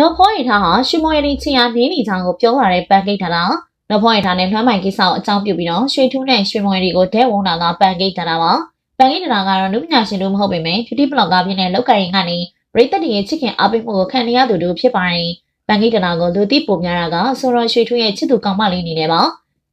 နော်ဖောရီထားဟာရှူမော်ရီချီယာနေနေချောင်းကိုပြောလာတဲ့ပန်ကိတ်ထားတာနော်ဖောရီထားနဲ့နှမ်းမိုင်ကိစ္စကိုအကြောင်းပြုပြီးတော့ရွှေထူးနဲ့ရွှေမော်ရီကိုဒဲဝုံတာကပန်ကိတ်ထားတာပါပန်ကိတ်ထားတာကတော့နုပညာရှင်တို့မဟုတ်ပေမဲ့ beauty blogger ဖြစ်တဲ့လောက်ကရင်ကနေပရိသတ်တွေရဲ့ချစ်ခင်အားပေးမှုကိုခံနေရသူတို့ဖြစ်ပါတယ်ပန်ကိတ်ထားတာကိုလူသိပုံများတာကဆိုတော့ရွှေထူးရဲ့ချစ်သူကောင်းမလေးအနေနဲ့ပါ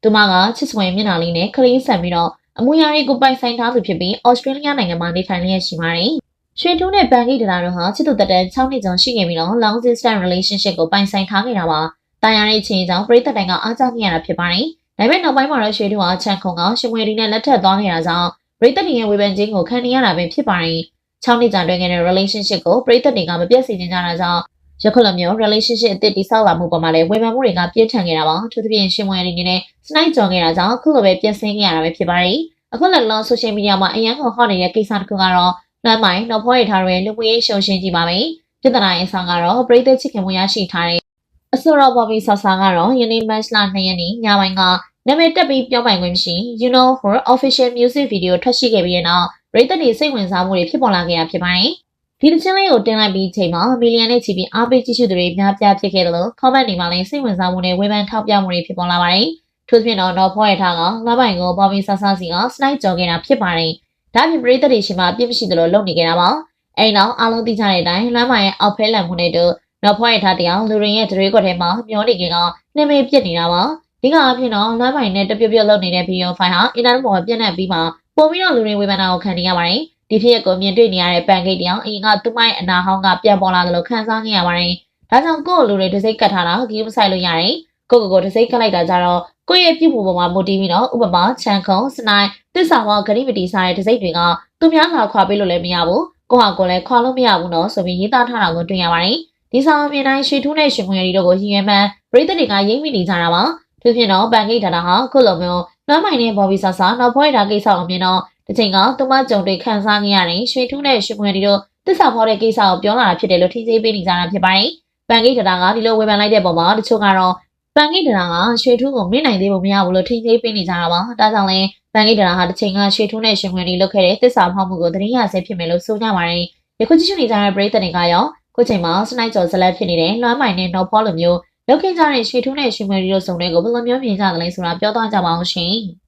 သူမကချစ်စွင်မျက်နှာလေးနဲ့ခလေးဆန်ပြီးတော့အမူအရာတွေကိုပိုင်ဆိုင်ထားသူဖြစ်ပြီးဩစတြေးလျနိုင်ငံမှာနေထိုင်လျက်ရှိပါတယ် ရွှေထူးနဲ့ပန်ကိတ်ထားတာတို့ဟာချစ်သူတက်တန်း6နှစ်ကျော်ရှိခဲ့ပြီးတော့ long distance relationship ကိုပိုင်ဆိုင်ထားခဲ့တာပါ။တာယာရဲ့ချင်းကြောင့်ပရိသတ်တိုင်းကအားကျနေရတာဖြစ်ပါတယ်။ဒါပေမဲ့နောက်ပိုင်းမှာတော့ရွှေထူးဟာချန်ခုံကရှင်ဝေဒီနဲ့လက်ထပ်သွားခဲ့တာကြောင့်ပရိသတ်တွေရဲ့ဝေဖန်ခြင်းကိုခံနေရတာပဲဖြစ်ပါတယ်။6နှစ်ကြာတွဲခဲ့တဲ့ relationship ကိုပရိသတ်တွေကမပြတ်စေချင်ကြတာကြောင့်ယခုလိုမျိုး relationship အသစ်တိဆောက်လာမှုပေါ်မှာလည်းဝေဖန်မှုတွေကပြင်းထန်ခဲ့တာပါ။သူသဖြင့်ရှင်ဝေဒီနဲ့စနိုက်ကြော်ခဲ့တာကြောင့်အခုလိုပဲပြည့်စင်ခဲ့ရတာပဲဖြစ်ပါတယ်။အခုလက်လော social media မှာအရန်ကိုဟော့နေတဲ့ကိစ္စတစ်ခုကတော့ လမ်းမိုင်နောက်ဖွားရထားတဲ့လူမှုရေးရှုံရှင်းကြည့်ပါမယ်။ပြဿနာရဲ့ဆောင်ကတော့ပရိသတ်ချစ်ခင်မှုရရှိထားတဲ့အဆိုတော်ဘော်ဘီဆာဆာကတော့ယနေ့ match လ2ရက်နေ့ညပိုင်းကနာမည်တက်ပြီးပြောပိုင်ခွင့်မရှိ you know her official music video ထွက်ရှိခဲ့ပြီးတဲ့နောက်ပရိသတ်တွေစိတ်ဝင်စားမှုတွေဖြစ်ပေါ်လာခဲ့ရဖြစ်ပါတယ်။ဒီတစ်ချင်းလေးကိုတင်လိုက်ပြီးချိန်မှာမီလီယံနဲ့ချီပြီးအားပေးကြည့်ရှုသူတွေများပြားဖြစ်ခဲ့တယ်လို့ comment တွေမှာလည်းစိတ်ဝင်စားမှုတွေဝေဖန်ထောက်ပြမှုတွေဖြစ်ပေါ်လာပါတယ်။ထို့ပြင်တော့တော့ဖွားရထားကလပိုင်ကိုဘော်ဘီဆာဆာစီကစနိုက်ကြော်ခဲ့တာဖြစ်ပါတယ်။ ဒါပြင်ပရိသတ်တွေရှိမှပြစ်မရှိသလိုလုပ်နေကြတာပါ။အဲ့နောက်အားလုံးသိကြတဲ့အတိုင်းလမ်းမရဲ့အောက်ဖဲလန်မှုနဲ့တို့နောက်ဖွားရထားတရားလူရင်းရဲ့ဒရွေးကွက်ထဲမှာမျောနေကြကနှိမ့်မေးပြစ်နေတာပါ။ဒီကအဖြစ်တော့လမ်းမိုင်နဲ့တပြပြလုပ်နေတဲ့ဗီဒီယိုဖိုင်ဟာအင်တာနက်ပေါ်မှာပြန့်နှံ့ပြီးမှပို့ပြီးတော့လူတွေဝေဖန်တာကိုခံနေရပါတယ်။ဒီဖြစ်ရပ်ကိုမြင်တွေ့နေရတဲ့ပန်ကိတ်တရားအရင်ကသူမရဲ့အနာဟောင်းကပြန်ပေါ်လာတယ်လို့ခံစားခဲ့ရပါတယ်။ဒါကြောင့်ကိုယ့်လူတွေတစ်စိတ်ကတ်ထားတာဂီးမဆိုင်လို့ရတယ်။ကိုယ့်ကိုယ်ကိုတစ်စိတ်ကတ်လိုက်တာကြတော့ ကိုယ့်ရဲ့ပြုမှုပေါ်မှာမူတည်ပြီးတော့ဥပမာချန်ခုံစနိုင်းတစ္ဆာမောဂရိမတီစားတဲ့တစ်စိတ်တွေကသူများလာခွာပေးလို့လည်းမရဘူး။ကိုယ့်ဟာကိုယ်လည်းခွာလို့မရဘူးနော်ဆိုပြီးရေးသားထားတာကိုတွေ့ရပါတယ်။ဒီဆောင်အပြင်တိုင်းရွှေထူးနဲ့ရွှေမွေရီတို့ကိုရည်ရွယ်မှန်းပြည်သက်တွေကရိမ့်မိနေကြတာပါ။သူဖြစ်တော့ပန်ကိတ်ဒါတာဟာခုလိုမျိုးလွမ်းမိုင်နဲ့ဘော်ဘီဆာဆာနောက်ဖွဲ့တာကိစ္စအောင်မြင်တော့တချိန်ကသူမကြုံတွေ့ခန်းစားနေရတဲ့ရွှေထူးနဲ့ရွှေမွေရီတို့တစ္ဆာဖော်တဲ့ကိစ္စကိုပြောလာတာဖြစ်တယ်လို့ထိသေးပေးနေကြတာဖြစ်ပါတယ်။ပန်ကိတ်ဒါတာကဒီလိုဝေဖန်လိုက်တဲ့ပုံမှာတချို့ကတော့ ပန်ကိတ်ဒါတာကရွှေထူးကိုမင်းနိုင်သေးဖို့မရဘူးလို့ထိသေးပေးနေကြတာပါ။ဒါကြောင့်လဲပန်ကိတ်ဒါတာဟာတစ်ချိန်ကရွှေထူးနဲ့ရွှေမွေရီလုပ်ခဲ့တဲ့တစ္ဆာဖော်မှုကိုသတင်းရဆဲဖြစ်မယ်လို့ဆိုကြပါတယ်။ယခုကြည့်ရှုနေကြတဲ့ပရိသတ်တွေကရောခုချိန်မှာစနိုက်ကျော်ဇလက်ဖြစ်နေတဲ့လွမ်းမိုင်နဲ့နော်ဖောလိုမျိုးလောက်ခင်ကြတဲ့ရွှေထူးနဲ့ရွှေမွေရီတို့စုံတွေကိုဘယ်လိုမျိုးမြင်ကြသလဲဆိုတာပြောသွားကြပါအောင်ရှင်။